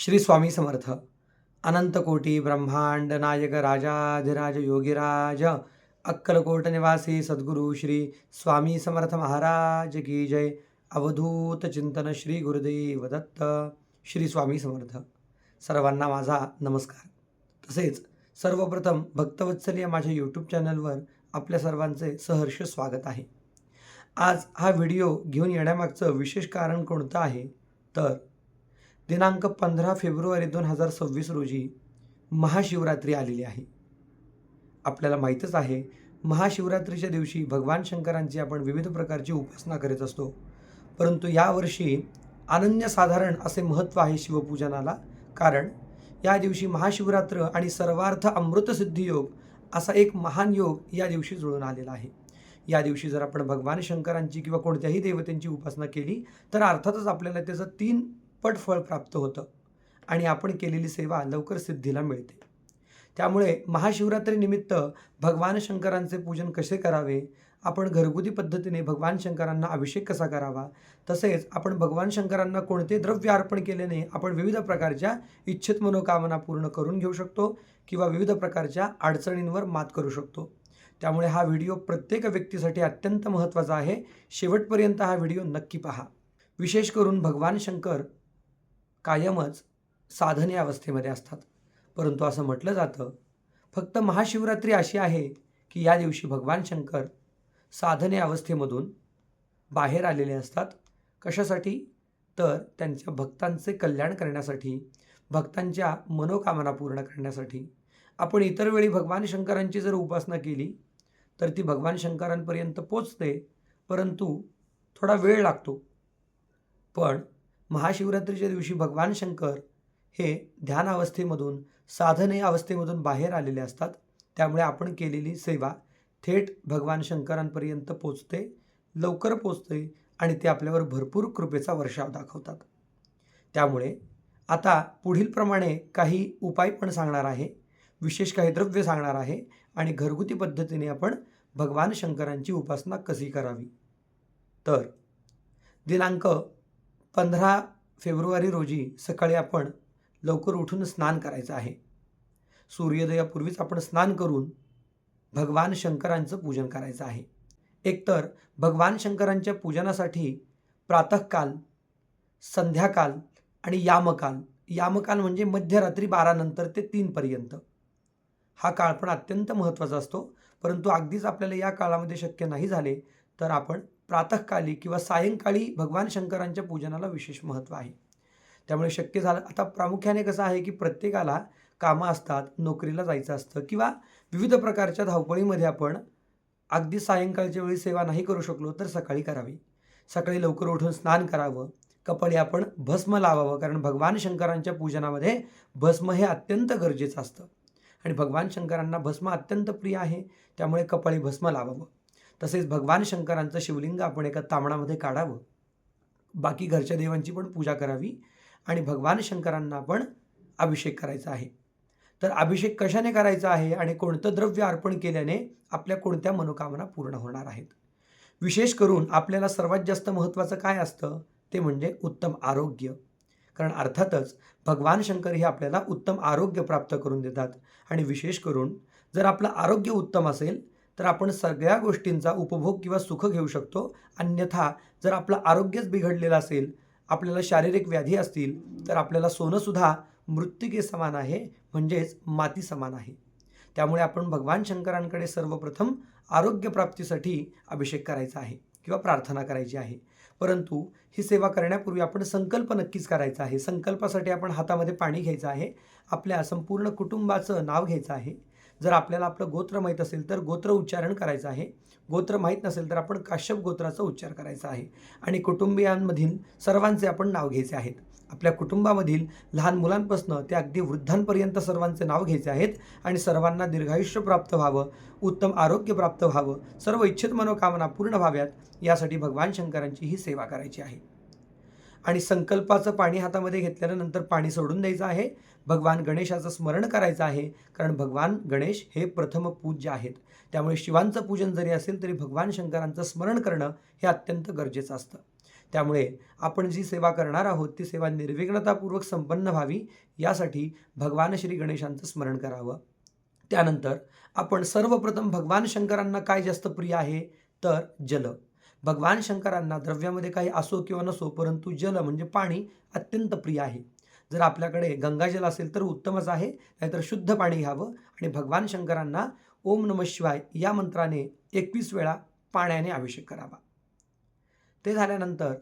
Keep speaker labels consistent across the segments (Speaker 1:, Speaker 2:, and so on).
Speaker 1: श्री स्वामी समर्थ. अनंतकोटी ब्रह्मांड नायक राजाधिराज योगीराज अक्कलकोट निवासी सद्गुरू श्री स्वामी समर्थ महाराज की जय. अवधूत चिंतन श्री गुरुदेव दत्त. श्री स्वामी समर्थ. सर्वांना माझा नमस्कार. तसेच सर्वप्रथम भक्तवत्सल या माझ्या यूट्यूब चॅनलवर आपल्या सर्वांचे सहर्ष स्वागत आहे. आज हा व्हिडिओ घेऊन येण्यामागचं विशेष कारण कोणतं आहे? तर दिनांक पंधरा फेब्रुवारी दोन हजार सव्वीस रोजी महाशिवरात्री आलेली आहे. आपल्याला माहीतच आहे महाशिवरात्रीच्या दिवशी भगवान शंकरांची आपण विविध प्रकारची उपासना करीत असतो. परंतु यावर्षी अनन्यसाधारण असे महत्त्व आहे शिवपूजनाला कारण या दिवशी महाशिवरात्र आणि सर्वार्थ अमृतसिद्धी योग असा एक महान योग या दिवशी जुळून आलेला आहे. या दिवशी जर आपण भगवान शंकरांची किंवा कोणत्याही देवतेंची उपासना केली तर अर्थातच आपल्याला त्याचं तीन पट फळ प्राप्त होतं आणि आपण केलेली सेवा लवकर सिद्धीला मिळते. त्यामुळे महाशिवरात्रीनिमित्त भगवान शंकरांचे पूजन कसे करावे? आपण घरगुती पद्धतीने भगवान शंकरांना अभिषेक कसा करावा? तसेच आपण भगवान शंकरांना कोणते द्रव्य अर्पण केल्याने आपण विविध प्रकारच्या इच्छित मनोकामना पूर्ण करून घेऊ शकतो किंवा विविध प्रकारच्या अडचणींवर मात करू शकतो? त्यामुळे हा व्हिडिओ प्रत्येक व्यक्तीसाठी अत्यंत महत्त्वाचा आहे. शेवटपर्यंत हा व्हिडिओ नक्की पहा. विशेष करून भगवान शंकर कायमच साधने अवस्थेमध्ये असतात. परंतु असं म्हटलं जातं फक्त महाशिवरात्री अशी आहे की या दिवशी भगवान शंकर साधने अवस्थेमधून बाहेर आलेले असतात. कशासाठी? तर त्यांच्या भक्तांचे कल्याण करण्यासाठी भक्तांच्या मनोकामना पूर्ण करण्यासाठी. आपण इतर वेळी भगवान शंकरांची जर उपासना केली तर ती भगवान शंकरांपर्यंत पोचते परंतु थोडा वेळ लागतो. पण महाशिवरात्रीच्या दिवशी भगवान शंकर हे ध्यान अवस्थेमधून साधने अवस्थेमधून बाहेर आलेले असतात. त्यामुळे आपण केलेली सेवा थेट भगवान शंकरांपर्यंत पोचते लवकर पोचते आणि ते आपल्यावर भरपूर कृपेचा वर्षाव दाखवतात. त्यामुळे आता पुढीलप्रमाणे काही उपाय पण सांगणार आहे. विशेष काही द्रव्य सांगणार आहे आणि घरगुती पद्धतीने आपण भगवान शंकरांची उपासना कशी करावी? तर दिनांक पंधरा फेब्रुवारी रोजी सकाळी आपण लवकर उठून स्नान करायचं आहे. सूर्योदयापूर्वीच आपण स्नान करून भगवान शंकरांचं पूजन करायचं आहे. एकतर भगवान शंकरांच्या पूजनासाठी प्रातःकाल संध्याकाल आणि यामकाल. यामकाल म्हणजे मध्यरात्री बारानंतर ते तीनपर्यंत हा काळ पण अत्यंत महत्त्वाचा असतो परंतु अगदीच आपल्याला या काळामध्ये शक्य नाही झाले तर आपण प्रातःकाली किंवा सायंकाळी भगवान शंकरांच्या पूजनाला विशेष महत्त्व आहे. त्यामुळे शक्य झालं आता प्रामुख्याने कसं आहे की प्रत्येकाला कामं असतात नोकरीला जायचं असतं किंवा विविध प्रकारच्या धावपळीमध्ये आपण अगदी सायंकाळच्या वेळी सेवा नाही करू शकलो तर सकाळी करावी. सकाळी लवकर उठून स्नान करावं. कपाळी आपण भस्म लावावं कारण भगवान शंकरांच्या पूजनामध्ये भस्म हे अत्यंत गरजेचं असतं. आणि भगवान शंकरांना भस्म अत्यंत प्रिय आहे त्यामुळे कपाळी भस्म लावावं. तसेच भगवान शंकरांचं शिवलिंग आपण एका तामणामध्ये काढावं. बाकी घरच्या देवांची पण पूजा करावी आणि भगवान शंकरांना आपण अभिषेक करायचा आहे. तर अभिषेक कशाने करायचा आहे आणि कोणतं द्रव्य अर्पण केल्याने आपल्या कोणत्या मनोकामना पूर्ण होणार आहेत? विशेष करून आपल्याला सर्वात जास्त महत्त्वाचं काय असतं? ते म्हणजे उत्तम आरोग्य. कारण अर्थातच भगवान शंकर हे आपल्याला उत्तम आरोग्य प्राप्त करून देतात. आणि विशेष करून जर आपलं आरोग्य उत्तम असेल तर आपण सगळ्या गोष्टींचा उपभोग किंवा सुख घेऊ शकतो. अन्यथा जर आपलं आरोग्यच बिघडलेलं असेल आपल्याला शारीरिक व्याधी असतील तर आपल्याला सोनंसुद्धा मृत्तिके समान आहे म्हणजेच माती समान आहे. त्यामुळे आपण भगवान शंकरांकडे सर्वप्रथम आरोग्यप्राप्तीसाठी अभिषेक करायचा आहे किंवा प्रार्थना करायची आहे. परंतु ही सेवा करण्यापूर्वी आपण संकल्प नक्कीच करायचा आहे. संकल्पासाठी आपण हातामध्ये पाणी घ्यायचं आहे. आपल्या संपूर्ण कुटुंबाचं नाव घ्यायचं आहे. जर आपल्याला आपलं गोत्र माहीत असेल तर गोत्र उच्चारण करायचं आहे. गोत्र माहीत नसेल तर आपण काश्यप गोत्राचा उच्चार करायचा आहे. आणि कुटुंबियांमधील सर्वांचे आपण नाव घ्यायचे आहेत. आपल्या कुटुंबामधील लहान मुलांपासून ते अगदी वृद्धांपर्यंत सर्वांचे नाव घ्यायचे आहेत आणि सर्वांना दीर्घायुष्य प्राप्त व्हावं उत्तम आरोग्य प्राप्त व्हावं सर्व इच्छित मनोकामना पूर्ण व्हाव्यात यासाठी भगवान शंकरांची ही सेवा करायची आहे. आणि संकल्पाचं पाणी हातामध्ये घेतल्यानंतर पाणी सोडून द्यायचं आहे. भगवान गणेशाचं स्मरण करायचं आहे. कारण भगवान गणेश हे प्रथम पूज्य आहेत. त्यामुळे शिवांचं पूजन जरी असेल तरी भगवान शंकरांचं स्मरण करणं हे अत्यंत गरजेचं असतं. त्यामुळे आपण जी सेवा करणार आहोत ती सेवा निर्विघ्नतापूर्वक संपन्न व्हावी यासाठी भगवान श्री गणेशांचं स्मरण करावं. त्यानंतर आपण सर्वप्रथम भगवान शंकरांना काय जास्त प्रिय आहे? तर जल. भगवान शंकरांना द्रव्यामध्ये काही असो किंवा नसो परंतु जल म्हणजे पाणी अत्यंत प्रिय आहे. जर आपल्याकडे गंगाजल असेल तर उत्तमच आहे नाहीतर शुद्ध पाणी घ्यावं आणि भगवान शंकरांना ओम नम शिवाय या मंत्राने एकवीस वेळा पाण्याने अभिषेक करावा. ते झाल्यानंतर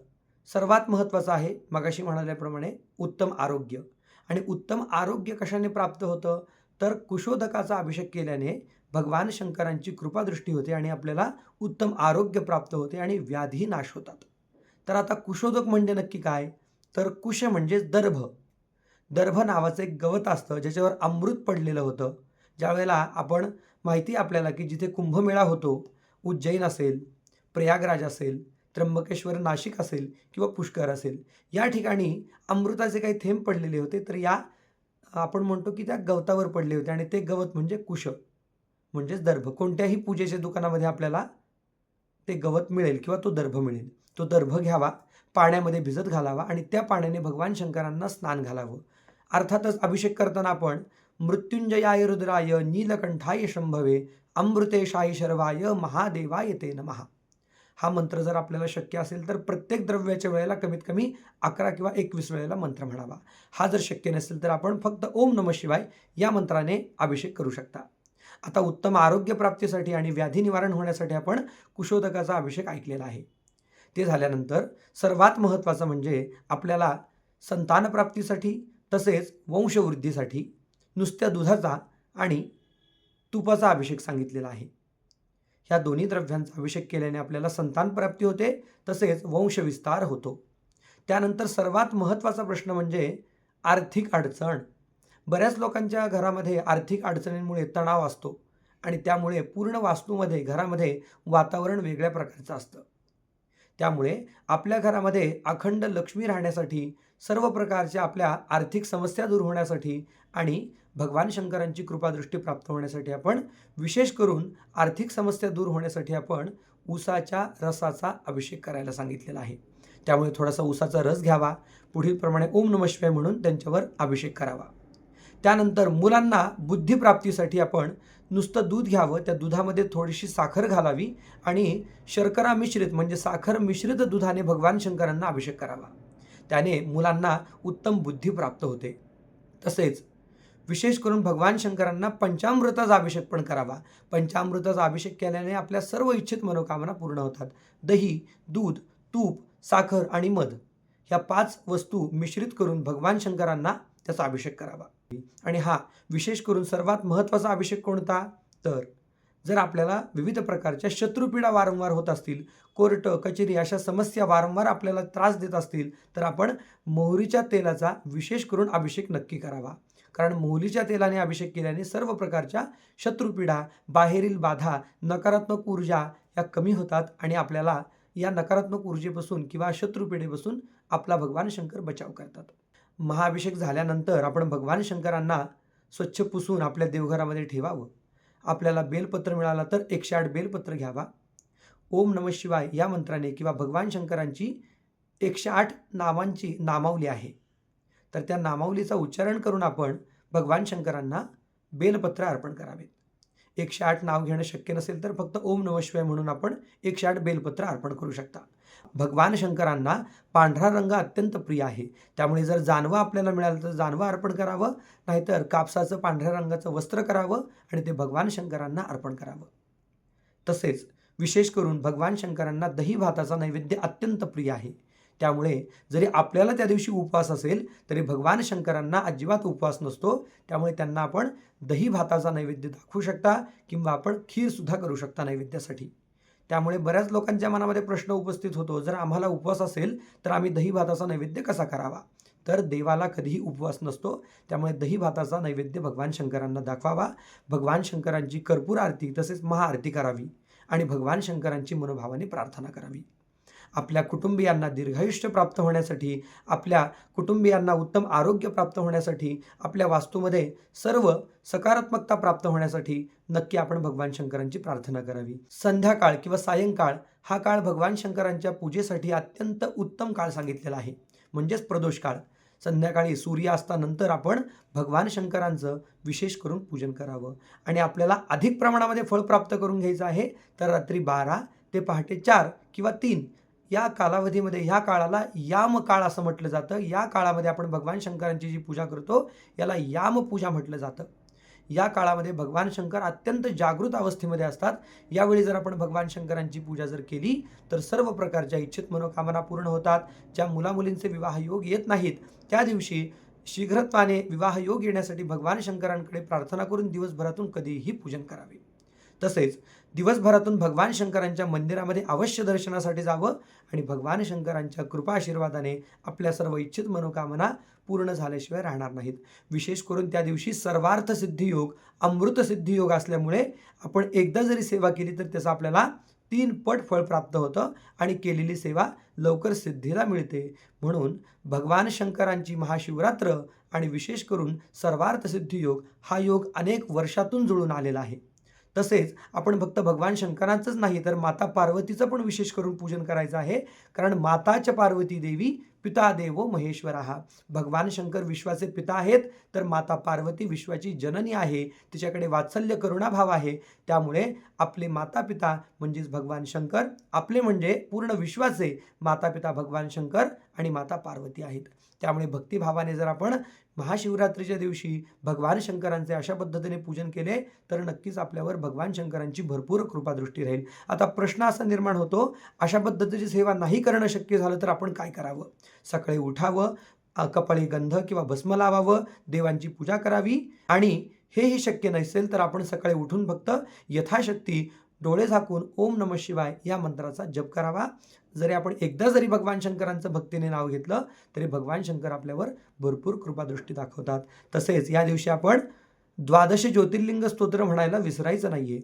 Speaker 1: सर्वात महत्त्वाचं आहे मगाशी म्हणाल्याप्रमाणे उत्तम आरोग्य. आणि उत्तम आरोग्य कशाने प्राप्त होतं? तर कुशोदकाचा अभिषेक केल्याने भगवान शंकरांची कृपादृष्टी होते आणि आपल्याला उत्तम आरोग्य प्राप्त होते आणि व्याधी नाश होतात. तर आता कुशोदक म्हणजे नक्की काय? तर कुश म्हणजे दर्भ. दर्भ नावाचं एक गवत असतं ज्याच्यावर अमृत पडलेलं होतं. ज्यावेळेला आपण माहिती आपल्याला की जिथे कुंभमेळा होतो उज्जैन असेल प्रयागराज असेल त्र्यंबकेश्वर नाशिक असेल किंवा पुष्कर असेल या ठिकाणी अमृताचे काही थेंब पडलेले होते. तर या आपण म्हणतो की त्या गवतावर पडले होते आणि ते गवत म्हणजे कुश. म्हणजेच दर्भ. कोणत्याही पूजेच्या दुकानामध्ये आपल्याला ते गवत मिळेल किंवा तो दर्भ मिळेल. तो दर्भ घ्यावा पाण्यामध्ये भिजत घालावा आणि त्या पाण्याने भगवान शंकरांना स्नान घालावं. अर्थातच अभिषेक करताना आपण मृत्युंजयाय रुद्राय नीलकंठाय शंभवे अमृतेशाय शर्वाय महादेवाय ते नमहा हा मंत्र जर आपल्याला शक्य असेल तर प्रत्येक द्रव्याच्या वेळेला कमीत कमी अकरा किंवा एकवीस वेळेला मंत्र म्हणावा. हा जर शक्य नसेल तर आपण फक्त ओम नम शिवाय या मंत्राने अभिषेक करू शकता. आता उत्तम आरोग्य प्राप्तीसाठी आणि व्याधी निवारण होण्यासाठी आपण कुशोदकाचा अभिषेक ऐकलेला आहे. ते झाल्यानंतर सर्वात महत्त्वाचं म्हणजे आपल्याला संतानप्राप्तीसाठी तसेच वंशवृद्धीसाठी नुसत्या दुधाचा आणि तुपाचा अभिषेक सांगितलेला आहे. ह्या दोन्ही द्रव्यांचा अभिषेक केल्याने आपल्याला संतानप्राप्ती होते तसेच वंशविस्तार होतो. त्यानंतर सर्वात महत्त्वाचा प्रश्न म्हणजे आर्थिक अडचण. बऱ्याच लोकांच्या घरामध्ये आर्थिक अडचणींमुळे तणाव असतो आणि त्यामुळे पूर्ण वास्तूमध्ये घरामध्ये वातावरण वेगळ्या प्रकारचं असतं. त्यामुळे आपल्या घरामध्ये अखंड लक्ष्मी राहण्यासाठी सर्व प्रकारच्या आपल्या आर्थिक समस्या दूर होण्यासाठी आणि भगवान शंकरांची कृपादृष्टी प्राप्त होण्यासाठी आपण विशेष करून आर्थिक समस्या दूर होण्यासाठी आपण ऊसाच्या रसाचा अभिषेक करायला सांगितलेला आहे. त्यामुळे थोडासा ऊसाचा रस घ्यावा. पुढीलप्रमाणे ओम नम शिवाय म्हणून त्यांच्यावर अभिषेक करावा. त्यानंतर मुलांना बुद्धिप्राप्तीसाठी आपण नुसतं दूध घ्यावं त्या दुधामध्ये थोडीशी साखर घालावी आणि शर्करा मिश्रित म्हणजे साखर मिश्रित दुधाने भगवान शंकरांना अभिषेक करावा. त्याने मुलांना उत्तम बुद्धी प्राप्त होते. तसेच विशेष करून भगवान शंकरांना पंचामृताचा अभिषेक पण करावा. पंचामृताचा अभिषेक केल्याने आपल्या सर्व इच्छित मनोकामना पूर्ण होतात. दही दूध तूप साखर आणि मध ह्या पाच वस्तू मिश्रित करून भगवान शंकरांना त्याचा अभिषेक करावा. आणि हा विशेष करून सर्वात महत्त्वाचा अभिषेक कोणता? तर जर आपल्याला विविध प्रकारच्या शत्रुपीडा वारंवार होत असतील कोर्ट कचेरी अशा समस्या वारंवार आपल्याला त्रास देत असतील तर आपण मोहरीच्या तेलाचा विशेष करून अभिषेक नक्की करावा. कारण मोहरीच्या तेलाने अभिषेक केल्याने सर्व प्रकारच्या शत्रुपीडा बाहेरील बाधा नकारात्मक ऊर्जा या कमी होतात आणि आपल्याला या नकारात्मक ऊर्जेपासून किंवा शत्रुपीडेपासून आपला भगवान शंकर बचाव करतात. महाअभिषेक झाल्यानंतर आपण भगवान शंकरांना स्वच्छ पुसून आपल्या देवघरामध्ये ठेवावं. आपल्याला बेलपत्र मिळाला तर एकशे आठ बेलपत्र घ्यावा. ओम नम शिवाय या मंत्राने किंवा भगवान शंकरांची एकशे आठ नावांची नामावली आहे. तर त्या नामावलीचा उच्चारण करून आपण भगवान शंकरांना बेलपत्र अर्पण करावेत. एकशे आठ नाव घेणं शक्य नसेल तर फक्त ओम नम शिवाय म्हणून आपण एकशे आठ बेलपत्र अर्पण करू शकता. भगवान शंकरांना पांढरा रंग अत्यंत प्रिय आहे. त्यामुळे जर जानवं आपल्याला मिळालं तर जानवं अर्पण करावं नाहीतर कापसाचं पांढऱ्या रंगाचं वस्त्र करावं आणि ते भगवान शंकरांना अर्पण करावं. तसेच विशेष करून भगवान शंकरांना दही भाताचा नैवेद्य अत्यंत प्रिय आहे. त्यामुळे जरी आपल्याला त्या दिवशी उपवास असेल तरी भगवान शंकरांना अजिबात उपवास नसतो. त्यामुळे त्यांना आपण दही भाताचा नैवेद्य दाखवू शकता किंवा आपण खीरसुद्धा करू शकता नैवेद्यासाठी. त्यामुळे बऱ्याच लोकांच्या मनामध्ये प्रश्न उपस्थित होतो. जर आम्हाला उपवास असेल तर आम्ही दही भाताचा नैवेद्य कसा करावा? तर देवाला कधीही उपवास नसतो. त्यामुळे दही भाताचा नैवेद्य भगवान शंकरांना दाखवावा. भगवान शंकरांची कर्पूर आरती तसेच महाआरती करावी आणि भगवान शंकरांची मनोभावाने प्रार्थना करावी. आपल्या कुटुंबियांना दीर्घायुष्य प्राप्त होण्यासाठी आपल्या कुटुंबियांना उत्तम आरोग्य प्राप्त होण्यासाठी आपल्या वास्तूमध्ये सर्व सकारात्मकता प्राप्त होण्यासाठी नक्की आपण भगवान शंकरांची प्रार्थना करावी. संध्याकाळ किंवा सायंकाळ हा काळ भगवान शंकरांच्या पूजेसाठी अत्यंत उत्तम काळ सांगितलेला आहे. म्हणजेच प्रदोष काळ. संध्याकाळी सूर्यास्तानंतर आपण भगवान शंकरांचं विशेष करून पूजन करावं. आणि आपल्याला अधिक प्रमाणामध्ये फळ प्राप्त करून घ्यायचं आहे तर रात्री बारा ते पहाटे चार किंवा तीन या कालावधीमध्ये ह्या काळाला याम काळ असं म्हटलं जातं. या काळामध्ये आपण भगवान शंकरांची जी पूजा करतो याला याम पूजा म्हटलं जातं. या काळामध्ये भगवान शंकर अत्यंत जागृत अवस्थेमध्ये असतात. यावेळी जर आपण भगवान शंकरांची पूजा जर केली तर सर्व प्रकारच्या इच्छित मनोकामना पूर्ण होतात. ज्या मुलामुलींचे विवाह योग येत नाहीत त्या दिवशी शीघ्रत्वाने विवाह योग येण्यासाठी भगवान शंकरांकडे प्रार्थना करून दिवसभरातून कधीही पूजन करावे. तसेच दिवसभरातून भगवान शंकरांच्या मंदिरामध्ये अवश्य दर्शनासाठी जावं आणि भगवान शंकरांच्या कृपा आशीर्वादाने आपल्या सर्व इच्छित मनोकामना पूर्ण झाल्याशिवाय राहणार नाहीत. विशेष करून त्या दिवशी सर्वार्थ सिद्धियोग अमृत सिद्धियोग असल्यामुळे आपण एकदा जरी सेवा केली तर त्याचा आपल्याला तीन पट फळ प्राप्त होतं आणि केलेली सेवा लवकर सिद्धीला मिळते. म्हणून भगवान शंकरांची महाशिवरात्र आणि विशेष करून सर्वार्थ सिद्धी योग हा योग अनेक वर्षातून जुळून आलेला आहे. तसेच आपण फक्त भगवान शंकरांचंच नाही तर माता पार्वतीचं पण विशेष करून पूजन करायचं आहे. कारण माताच्या पार्वती देवी पिता देवो महेश्वर. हा भगवान शंकर विश्वाचे पिता आहेत तर माता पार्वती विश्वाची जननी आहे. तिच्याकडे वात्सल्य करुणाभाव आहे. त्यामुळे आपले माता पिता म्हणजेच भगवान शंकर आपले म्हणजे पूर्ण विश्वाचे माता पिता भगवान शंकर आणि माता पार्वती आहेत. त्यामुळे भक्तिभावाने जर आपण महाशिवरात्रीच्या दिवशी भगवान शंकरांचे अशा पद्धतीने पूजन केले तर नक्कीच आपल्यावर भगवान शंकरांची भरपूर कृपादृष्टी राहील. आता प्रश्न असा निर्माण होतो अशा पद्धतीची सेवा नाही करणं शक्य झालं तर आपण काय करावं? सकाळी उठावं कपाळी गंध किंवा भस्म लावावं देवांची पूजा करावी आणि हेही शक्य नसेल तर आपण सकाळी उठून फक्त यथाशक्ती डोळे झाकून ओम नम शिवाय या मंत्राचा जप करावा. जरी आपण एकदा जरी भगवान शंकरांचं भक्तीने नाव घेतलं तरी भगवान शंकर आपल्यावर भरपूर कृपादृष्टी दाखवतात. तसेच या दिवशी आपण द्वादश ज्योतिर्लिंग स्तोत्र म्हणायला विसरायचं नाहीये.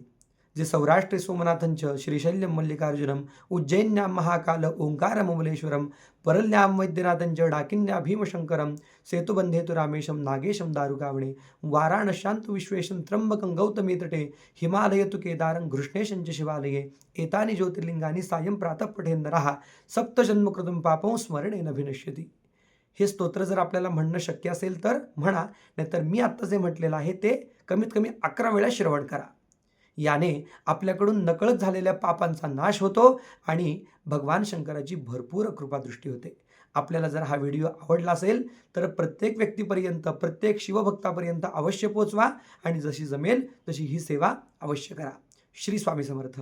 Speaker 1: जे सौराष्ट्रे सोमनाथंच श्रीशैल्यम मल्लिकार्जुनम उज्जैन्या महाकाल ओंकारममलेश्वरम परल्याम वैद्यनाथंच डाकिन्या भीमशंकरम सेतुबंधेतु रामेशम नागेशम दारुकावणे वाराणशांत विश्वेशं त्र्यंबकं गौतमी तटे हिमालयतु केदारं घृष्णेशं च शिवालये एतानि ज्योतिर्लिंगानि सायं प्रातः पठेन्नरः सप्तजन्मकृतं पापं स्मरणेन भिनश्यति हे स्तोत्र जर आपल्याला म्हणणं शक्य असेल तर म्हणा नाहीतर मी आत्ता जे म्हटलेलं आहे ते कमीत कमी अकरा वेळा श्रवण करा. याने आपल्याकडून नकळत झालेल्या पापांचा नाश होतो आणि भगवान शंकराची भरपूर कृपादृष्टी होते. आपल्याला जर हा व्हिडिओ आवडला असेल तर प्रत्येक व्यक्तीपर्यंत प्रत्येक शिवभक्तापर्यंत अवश्य पोचवा आणि जशी जमेल तशी ही सेवा अवश्य करा. श्री स्वामी समर्थ.